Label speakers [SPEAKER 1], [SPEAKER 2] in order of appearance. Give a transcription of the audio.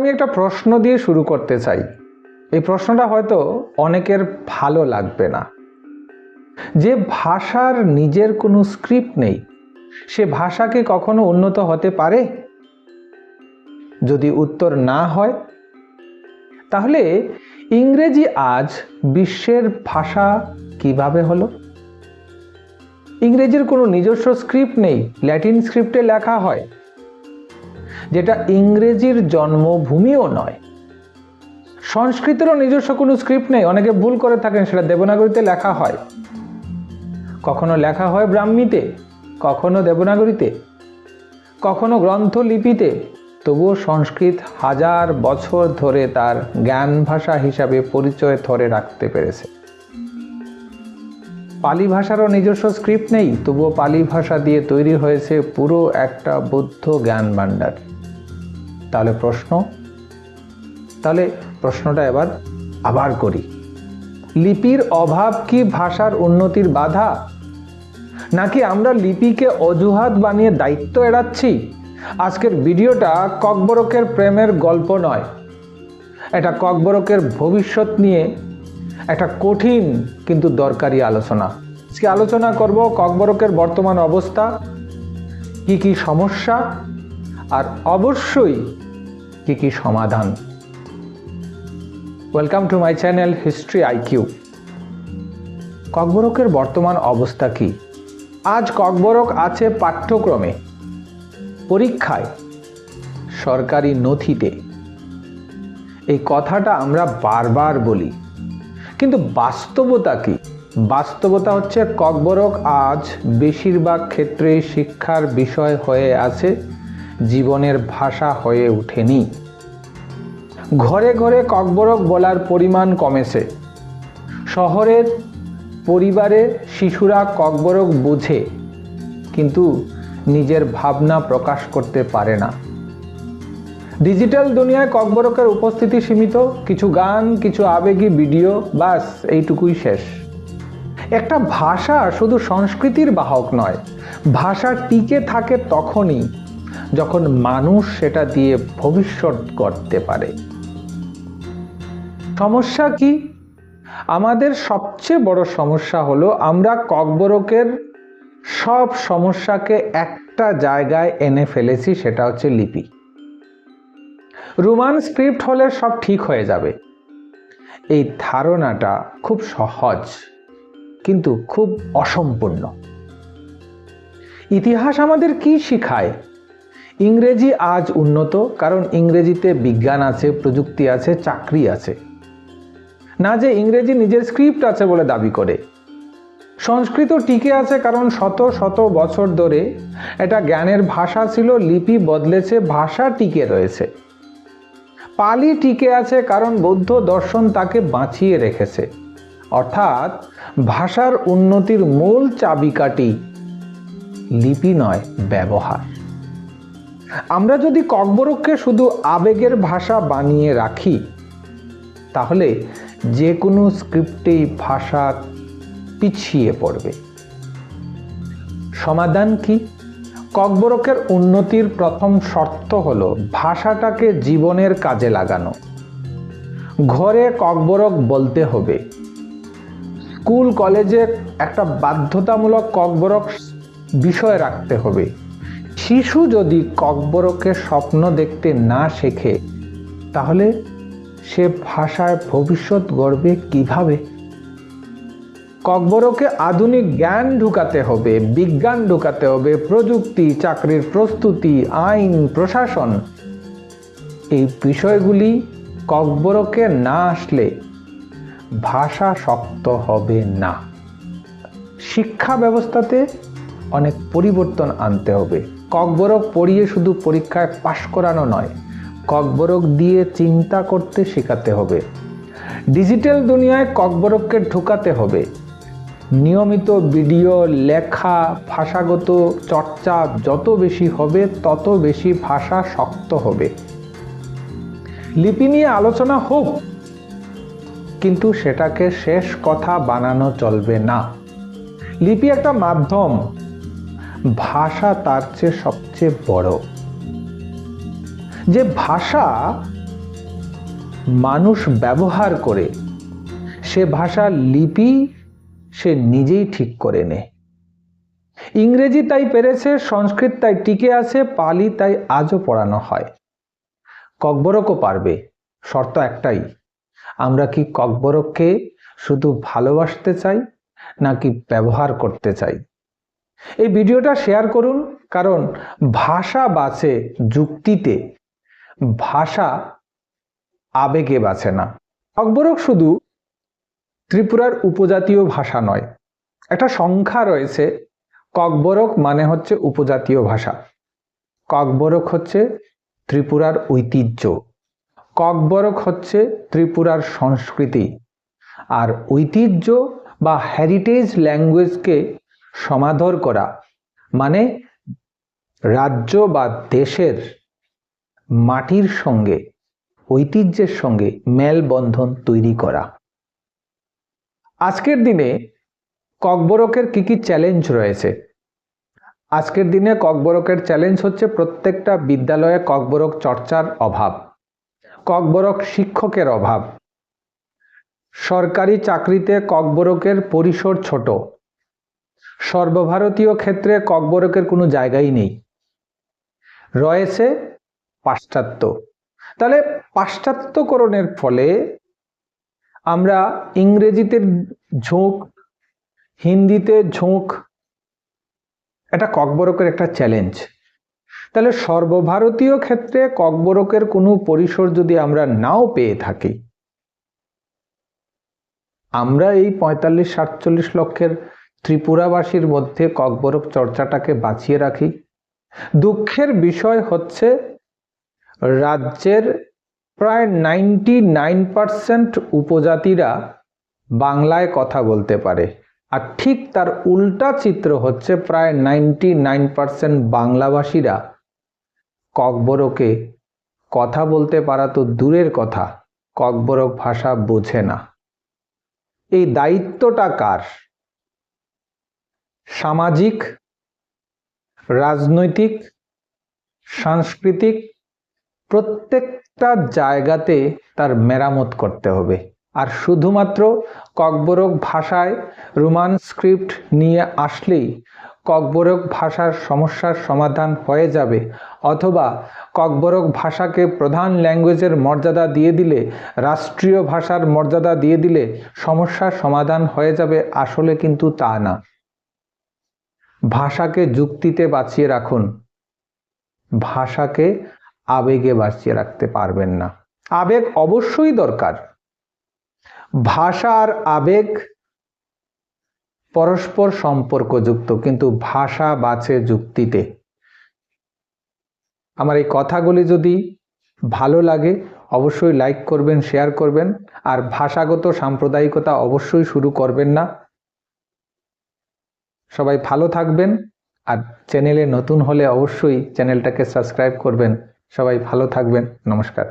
[SPEAKER 1] আমি একটা প্রশ্ন দিয়ে শুরু করতে চাই। এই প্রশ্নটা হয়তো অনেকের ভালো লাগবে না। যে ভাষার নিজের কোনো স্ক্রিপ্ট নেই, সে ভাষাকে কখনো উন্নত হতে পারে? যদি উত্তর না হয়, তাহলে ইংরেজি আজ বিশ্বের ভাষা কীভাবে হলো? ইংরেজির কোনো নিজস্ব স্ক্রিপ্ট নেই, ল্যাটিন স্ক্রিপ্টে লেখা হয়। যেটা ইংরেজির জন্মভূমিও নয়। সংস্কৃতেরও নিজস্ব কোনো স্ক্রিপ্ট নেই, অনেকে ভুল করে থাকেন, সেটা দেবনাগরীতে লেখা হয়। কখনো লেখা হয় ব্রাহ্মীতে, কখনো দেবনাগরীতে, কখনো গ্রন্থলিপিতে, তবুও সংস্কৃত হাজার বছর ধরে তার জ্ঞান ভাষা হিসাবে পরিচয় ধরে রাখতে পেরেছে। পালি ভাষারও নিজস্ব স্ক্রিপ্ট নেই, তবুও পালি ভাষা দিয়ে তৈরি হয়েছে পুরো একটা বুদ্ধ জ্ঞান ভাণ্ডার তাহলে প্রশ্ন। তাহলে প্রশ্নটা এবার আবার করি। লিপির অভাব কি ভাষার উন্নতির বাধা? নাকি আমরা লিপিকে অজুহাত বানিয়ে দায়িত্ব এড়াচ্ছি? আজকের ভিডিওটা ককবরকের প্রেমের গল্প নয়। এটা ককবরকের ভবিষ্যৎ নিয়ে একটা কঠিন কিন্তু দরকারি আলোচনা। আজকে আলোচনা করব ককবরকের বর্তমান অবস্থা, কি কি সমস্যা, আর অবশ্যই কি কি সমাধান? Welcome to my channel history IQ ককবরকের বর্তমান অবস্থা কি? আজ ককবরক আছে পাঠ্যক্রমে, পরীক্ষায়, সরকারি নথিতে। এই কথাটা আমরা বারবার বলি। কিন্তু বাস্তবতা কি? বাস্তবতা হচ্ছে ককবরক আজ বেশিরভাগ ক্ষেত্রে শিক্ষার বিষয় হয়ে আছে জীবনের ভাষা হয়ে ওঠেনি। ঘরে ঘরে ককবরক বলার পরিমাণ কমেছে। শহরের পরিবারে শিশুরা ককবরক বোঝে, কিন্তু নিজের ভাবনা প্রকাশ করতে পারে না। ডিজিটাল দুনিয়ায় ককবরকের উপস্থিতি সীমিত, কিছু গান, কিছু আবেগী ভিডিও, বাস, এইটুকুই শেষ। একটা ভাষা শুধু সংস্কৃতির বাহক নয়, ভাষা টিকে থাকে তখনই যখন মানুষ সেটা দিয়ে ভবিষ্যৎ করতে পারে। সমস্যা কি? আমাদের সবচেয়ে বড় সমস্যা হলো আমরা ককবরকের সব সমস্যাকে একটা জায়গায় এনে ফেলেছি, সেটা হচ্ছে লিপি। রোমান স্ক্রিপ্ট হলে সব ঠিক হয়ে যাবে। এই ধারণাটা খুব সহজ, কিন্তু খুব অসম্পূর্ণ। ইতিহাস আমাদের কি শিখায়? ইংরেজি আজ উন্নত, কারণ ইংরেজিতে বিজ্ঞান আছে, প্রযুক্তি আছে, চাকরি আছে। না যে ইংরেজি নিজের স্ক্রিপ্ট আছে বলে দাবি করে। সংস্কৃত টিকে আছে কারণ শত শত বছর ধরে এটা জ্ঞানের ভাষা ছিল, লিপি বদলেছে, ভাষা টিকে রয়েছে। পালি টিকে আছে কারণ বৌদ্ধ দর্শন তাকে বাঁচিয়ে রেখেছে। অর্থাৎ ভাষার উন্নতির মূল চাবিকাঠি লিপি নয়, ব্যবহার। আমরা যদি ককবরককে শুধু আবেগের ভাষা বানিয়ে রাখি, তাহলে যে কোনো স্ক্রিপ্টেই ভাষা পিছিয়ে পড়বে। সমাধান কি? ককবরকের উন্নতির প্রথম শর্ত হলো ভাষাটাকে জীবনের কাজে লাগানো। ঘরে ককবরক বলতে হবে। স্কুল, কলেজে একটা বাধ্যতামূলক ককবরক বিষয় রাখতে হবে। শিশু যদি ককবরকের স্বপ্ন দেখতে না শেখে, তাহলে সে ভাষায় ভবিষ্যৎ গড়বে কীভাবে? ককবরকে আধুনিক জ্ঞান ঢুকাতে হবে, বিজ্ঞান ঢুকাতে হবে, প্রযুক্তি, চাকরির প্রস্তুতি, আইন, প্রশাসন। এই বিষয়গুলি ককবরকে না আসলে ভাষা শক্ত হবে না। শিক্ষা ব্যবস্থাতে অনেক পরিবর্তন আনতে হবে। ককবরক পড়িয়ে শুধু পরীক্ষায় পাশ করানো নয়, ককবরক দিয়ে চিন্তা করতে শেখাতে হবে। ডিজিটাল দুনিয়ায় ককবরককে ঢুকাতে হবে। নিয়মিত ভিডিও, লেখা, ভাষাগত চর্চা যত বেশি হবে, তত বেশি ভাষা শক্ত হবে। লিপি নিয়ে আলোচনা হোক, কিন্তু সেটাকে শেষ কথা বানানো চলবে না। লিপি একটা মাধ্যম ভাষা তার চেয়ে সবচেয়ে বড়। যে ভাষা মানুষ ব্যবহার করে, সে ভাষার লিপি সে নিজেই ঠিক করে নেয় ইংরেজি তাই পেরেছে, সংস্কৃত তাই টিকে আছে, পালি তাই আজও পড়ানো হয়। ককবরকও পারবে, শর্ত একটাই, আমরা কি ককবরককে শুধু ভালোবাসতে চাই, নাকি ব্যবহার করতে চাই? এই ভিডিওটা শেয়ার করুন, কারণ ভাষা বাঁচে যুক্তিতে। ভাষা আবেগে বাঁচে না। ককবরক শুধু ত্রিপুরার উপজাতীয় ভাষা নয়, একটা সংখ্যা রয়েছে। ককবরক মানে হচ্ছে উপজাতীয় ভাষা। ককবরক হচ্ছে ত্রিপুরার ঐতিহ্য। ককবরক হচ্ছে ত্রিপুরার সংস্কৃতি। আর ঐতিহ্য বা হেরিটেজ ল্যাঙ্গুয়েজকে সমাদর করা। মানে রাজ্য বা দেশের মাটির সঙ্গে, ঐতিহ্যের সঙ্গে মেলবন্ধন তৈরি করা। আজকের দিনে ককবরকের কি কি চ্যালেঞ্জ রয়েছে? আজকের দিনে ককবরকের চ্যালেঞ্জ হচ্ছে প্রত্যেকটা বিদ্যালয়ে ককবরক চর্চার অভাব, ককবরক শিক্ষকের অভাব। সরকারি চাকরিতে ককবরকের পরিসর ছোট সর্বভারতীয় ক্ষেত্রে ককবরকের কোনো জায়গাই নেই। রয়েছে পাশ্চাত্য। তাহলে পাশ্চাত্যকরণের ফলে আমরা ইংরেজিতে ঝোঁক, হিন্দিতে ঝোঁক, এটা ককবরকের একটা চ্যালেঞ্জ তাহলে সর্বভারতীয় ক্ষেত্রে ককবরকের কোনো পরিসর যদি আমরা নাও পেয়ে থাকি, আমরা এই পঁয়তাল্লিশ সাতচল্লিশ লক্ষের ত্রিপুরাবাসীর মধ্যে ককবরক চর্চাটাকে বাঁচিয়ে রাখি। দুঃখের বিষয় হচ্ছে, রাজ্যের প্রায় নাইনটি নাইন পারসেন্ট উপজাতিরা বাংলায় কথা বলতে পারে। আর ঠিক তার উল্টা চিত্র হচ্ছে প্রায় নাইনটি নাইন পারসেন্ট বাংলাভাষীরা ককবরকে কথা বলতে পারা তো দূরের কথা, ককবরক ভাষা বোঝে না। এই দায়িত্বটা কার? সামাজিক, রাজনৈতিক, সাংস্কৃতিক, প্রত্যেকটা জায়গাতে তার মেরামত করতে হবে। আর শুধুমাত্র ককবরক ভাষায় রোমান স্ক্রিপ্ট নিয়ে আসলেই ককবরক ভাষার সমস্যার সমাধান হয়ে যাবে, অথবা ককবরক ভাষাকে প্রধান ল্যাঙ্গুয়েজের মর্যাদা দিয়ে দিলে, রাষ্ট্রীয় ভাষার মর্যাদা দিয়ে দিলে সমস্যার সমাধান হয়ে যাবে। আসলে কিন্তু তা না। ভাষাকে যুক্তিতে বাঁচিয়ে রাখুন। ভাষাকে আবেগে বাঁচিয়ে রাখতে পারবেন না। আবেগ অবশ্যই দরকার। ভাষা আর আবেগ পরস্পর সম্পর্কযুক্ত, কিন্তু ভাষা বাঁচে যুক্তিতে। আমার এই কথাগুলি যদি ভালো লাগে, অবশ্যই লাইক করবেন, শেয়ার করবেন, আর ভাষাগত সাম্প্রদায়িকতা অবশ্যই শুরু করবেন না। সবাই ভালো থাকবেন আর চ্যানেলে নতুন হলে অবশ্যই চ্যানেলটাকে সাবস্ক্রাইব করবেন। সবাই ভালো থাকবেন। নমস্কার।